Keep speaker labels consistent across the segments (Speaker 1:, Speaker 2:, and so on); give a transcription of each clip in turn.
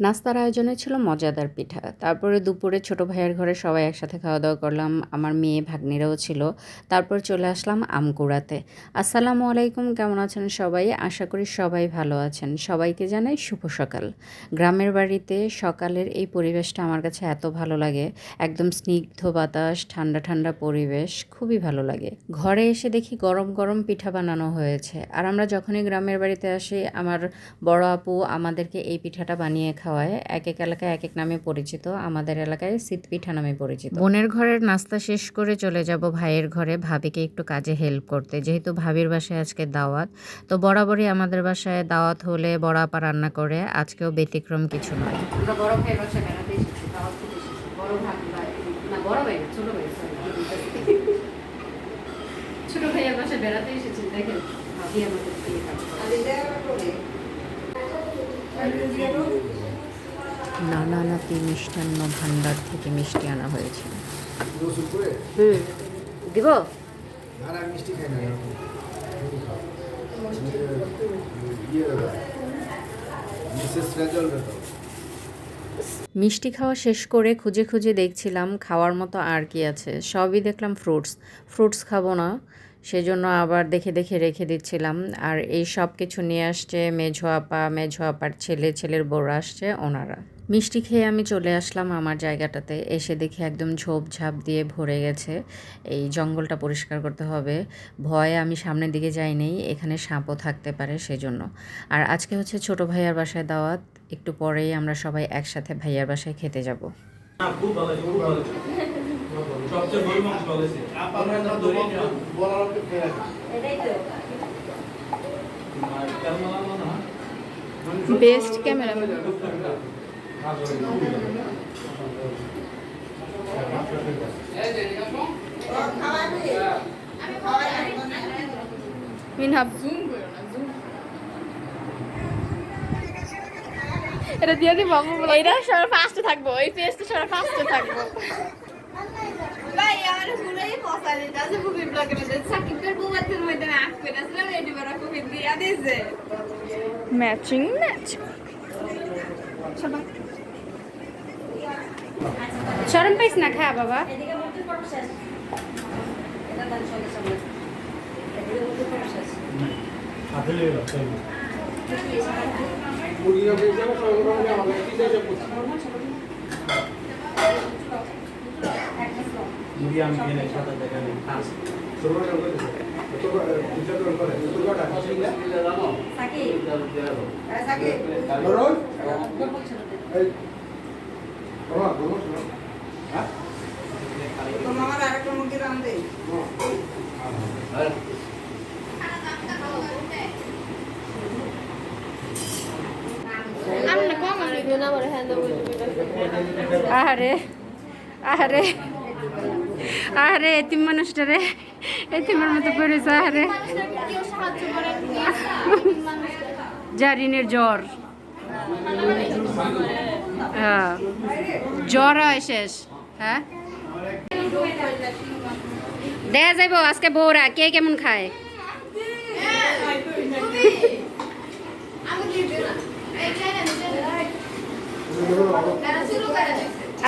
Speaker 1: নাস্তার আয়োজনে ছিল মজাদার পিঠা। তারপরে দুপুরে ছোট ভাইয়ের ঘরে সবাই একসাথে খাওয়া দাওয়া করলাম। আমার মেয়ে ভাগ্নিরাও ছিল। তারপর চলে আসলাম আমকুড়াতে। আসসালামু আলাইকুম, কেমন আছেন সবাই? আশা করি সবাই ভালো আছেন। সবাইকে জানাই শুভ সকাল। গ্রামের বাড়িতে সকালের এই পরিবেশটা আমার কাছে এত ভালো লাগে। একদম স্নিগ্ধ বাতাস, ঠান্ডা ঠান্ডা পরিবেশ, খুবই ভালো লাগে। ঘরে এসে দেখি গরম গরম পিঠা বানানো হয়েছে। আর আমরা যখনই গ্রামের বাড়িতে আসি, আমার বড় আপু আমাদেরকে এই পিঠাটা বানিয়ে খাওয়ায় এক এক এলাকায় এক এক নামে পরিচিত। আমাদের এলাকায় শীত পিঠা নামে পরিচিত। বোনের ঘরের নাস্তা শেষ করে চলে যাব ভাইয়ের ঘরে। ভাবিকে একটু কাজে হেল্প করতে। যেহেতু ভাবির বাসায় আজকে দাওয়াত তো বরাবরই আমাদের বাসায় দাওয়াত হলে বড় আপা রান্না করে। আজকেও ব্যতিক্রম কিছু নয়। আমরা বড় ভাইয়ের বাসায় বেড়াতে এসেছি। দাওয়াত এসেছি বড় ভাই না বড় ভাই ছোট ভাই ছোট ভাইয়ের বাসায় বেড়াতে এসেছি। দেখেন ভাবি আমাদের। নানা নাতি মিষ্টান্ন ভান্ডার থেকে মিষ্টি আনা হয়েছে। হুম। দিব?
Speaker 2: মিষ্টি
Speaker 1: খাওয়া শেষ করে খুঁজে খুঁজে দেখছিলাম খাওয়ার মতো আর কি আছে। সবই দেখলাম ফ্রুটস ফ্রুটস খাব না। সেজন্য আবার দেখে দেখে রেখে দিচ্ছিলাম। আর এই সব কিছু নিয়ে আসছে মেঝো আপা, মেঝো আপার ছেলে, ছেলের বউরা আসছে, ওনারা। মিষ্টি খেয়ে আমি চলে আসলাম আমার জায়গাটাতে। এসে দেখি একদম ঝোপ ঝাপ দিয়ে ভরে গেছে। এই জঙ্গলটা পরিষ্কার করতে হবে। ভয়ে আমি সামনের দিকে যাইনি, এখানে সাপও থাকতে পারে সেজন্য। আর আজকে হচ্ছে ছোট ভাইয়ার বাসায় দাওয়াত। একটু পরেই আমরা সবাই একসাথে ভাইয়ার বাসায় খেতে যাব।
Speaker 3: সবচেয়ে মাংস হয়েছে। আপনার।
Speaker 2: বলার অপেক্ষা?
Speaker 4: বেস্ট ক্যামেরাম্যান এটা দিয়ে দিই বাবু এটা সবার ফার্স্টে থাকব এই পেজটা সবার ফার্স্টে থাকব
Speaker 5: ভাই আমার পুরোই পচা দিতে আছে মুভির ব্লগের মধ্যে। সাকিবের বুমাতের মধ্যে আমি আঁকতে আসলাম এটি বড় কুকির দিয়া দিয়েছে।
Speaker 4: ম্যাচিং ম্যাচ শরম পাইস না খা বাবা।
Speaker 2: মুরগিরা বেশি যাবে সবাই মোটামুটি আমাদের কি চাইছে
Speaker 3: মুড়ি আমি খেয়ে নেই, সাথে দেখা নেই। হ্যাঁ।
Speaker 2: ছোটরা করে ছোটরা ছোটরা করে ছোটরা ধরুন এই বাবা ধরুন হ্যাঁ।
Speaker 5: তোমার আরেকটা মুরগি রান দে
Speaker 4: আমি না আহারে, এতিম মানুষটা রে এতিমের মতো করেছে আহারে। জারিনের জ্বর। হ্যাঁ। জ্বর হয় শেষ হ্যাঁ? দেখা যাইব আজকে বউরা, কে কেমন খায়?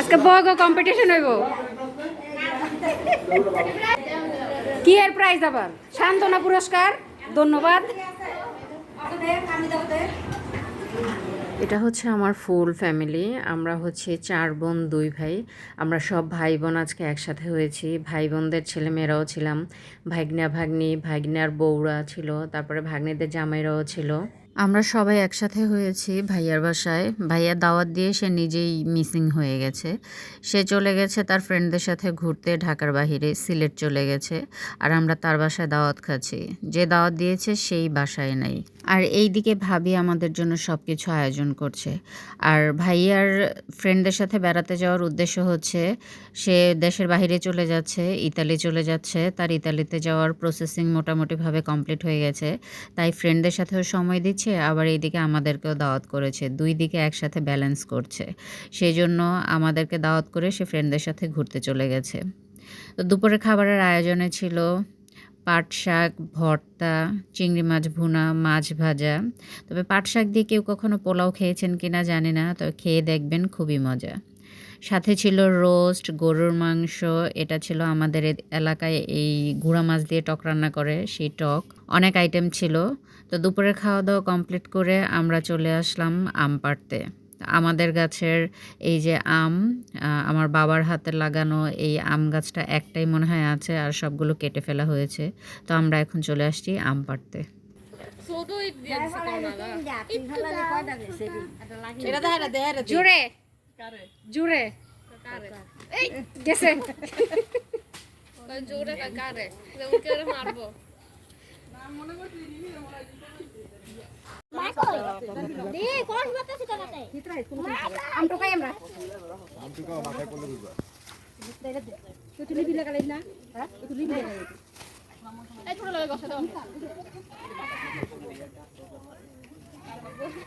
Speaker 4: আজকে বগ কম্পিটিশন হইব? কি এর প্রাইজ আবার? সান্ত্বনা পুরস্কার, ধন্যবাদ।
Speaker 1: এটা হচ্ছে আমার ফুল ফ্যামিলি আমরা হচ্ছে চার বোন, দুই ভাই। আমরা সব ভাই বোন আজকে একসাথে হয়েছি। ভাই বোনদের ছেলে মেয়েরাও ছিলাম। ভাগ্না ভাগ্নি ভাগ্নার বউরা ছিল, তারপরে ভাগ্নিদের জামাইরাও ছিল। আমরা সবাই একসাথে হয়েছি ভাইয়ার বাসায়। ভাইয়া দাওয়াত দিয়ে সে নিজেই মিসিং হয়ে গেছে। সে চলে গেছে তার ফ্রেন্ডদের সাথে ঘুরতে, ঢাকার বাহিরে। সিলেট চলে গেছে আর আমরা তার বাসায় দাওয়াত খাচ্ছি। যে দাওয়াত দিয়েছে সেই বাসায় নাই। আর এই দিকে ভাবি আমাদের জন্য সব কিছু আয়োজন করছে। আর ভাইয়ার ফ্রেন্ডদের সাথে বেড়াতে যাওয়ার উদ্দেশ্য হচ্ছে, সে দেশের বাইরে চলে যাচ্ছে, ইতালি চলে যাচ্ছে। তার ইতালিতে যাওয়ার প্রসেসিং মোটামুটিভাবে কমপ্লিট হয়ে গেছে। তাই ফ্রেন্ডদের সাথেও সময় দিচ্ছে আবার এইদিকে আমাদেরকেও দাওয়াত করেছে। দুই দিকে একসাথে ব্যালেন্স করছে। সেই জন্য আমাদেরকে দাওয়াত করে সে ফ্রেন্ডদের সাথে ঘুরতে চলে গেছে। তো দুপুরে খাবারের আয়োজনে ছিল পাট শাক, ভর্তা, চিংড়ি মাছ ভুনা, মাছ ভাজা। তবে পাট শাক দিয়ে কেউ কখনো পোলাও খেয়েছেন কিনা জানি না, তবে খেয়ে দেখবেন খুবই মজা। সাথে ছিল রোস্ট গরুর মাংস এটা ছিল আমাদের এ- এলাকায় এই গুঁড়া মাছ দিয়ে টক রান্না করে সেই টক। অনেক আইটেম ছিল। তো দুপুরের খাওয়া দাওয়া কমপ্লিট করে আমরা চলে আসলাম আম পাড়তে। আমাদের গাছের এই যে আম আমার বাবার হাতে লাগানো এই আম গাছটা একটাই মনে হয় আছে আর সবগুলো কেটে ফেলা হয়েছে। তো আমরা এখন চলে আসছি আম পাড়তে।
Speaker 5: এটা
Speaker 4: জুড়ে জুড়ে গেছে।
Speaker 5: জোরে কারে? জোরে মারবো।
Speaker 4: না হ্যাঁ তুলি বিলে কালাই
Speaker 5: এই ছোট লাগে গসা দাও
Speaker 4: এখন তো দোষে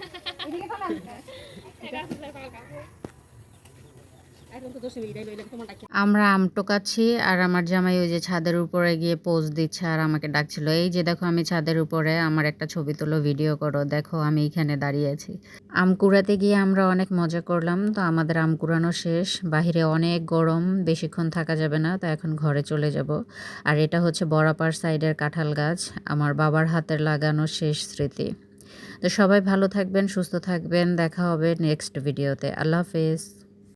Speaker 4: মিলাই লইলে তোমার ডাকি
Speaker 1: আমরা আম টোকাচ্ছি আর আমার জামাই ওই যে ছাদের উপরে গিয়ে পোজ দিচ্ছে আর আমাকে ডাকছিল, এই যে দেখো আমি ছাদের উপরে, আমার একটা ছবি তোলো ভিডিও করো, দেখো আমি এখানে দাঁড়িয়ে আছি। আম কুড়াতে গিয়ে আমরা অনেক মজা করলাম, তো আমাদের আম কুড়ানো শেষ। বাহিরে অনেক গরম, বেশিক্ষণ থাকা যাবে না, তো এখন ঘরে চলে যাব। আর এটা হচ্ছে বরাপার সাইডের কাঁঠাল গাছ, আমার বাবার হাতের লাগানো শেষ স্মৃতি। তো সবাই ভালো থাকবেন, সুস্থ থাকবেন, দেখা হবে নেক্সট ভিডিওতে আল্লাহ হাফেজ।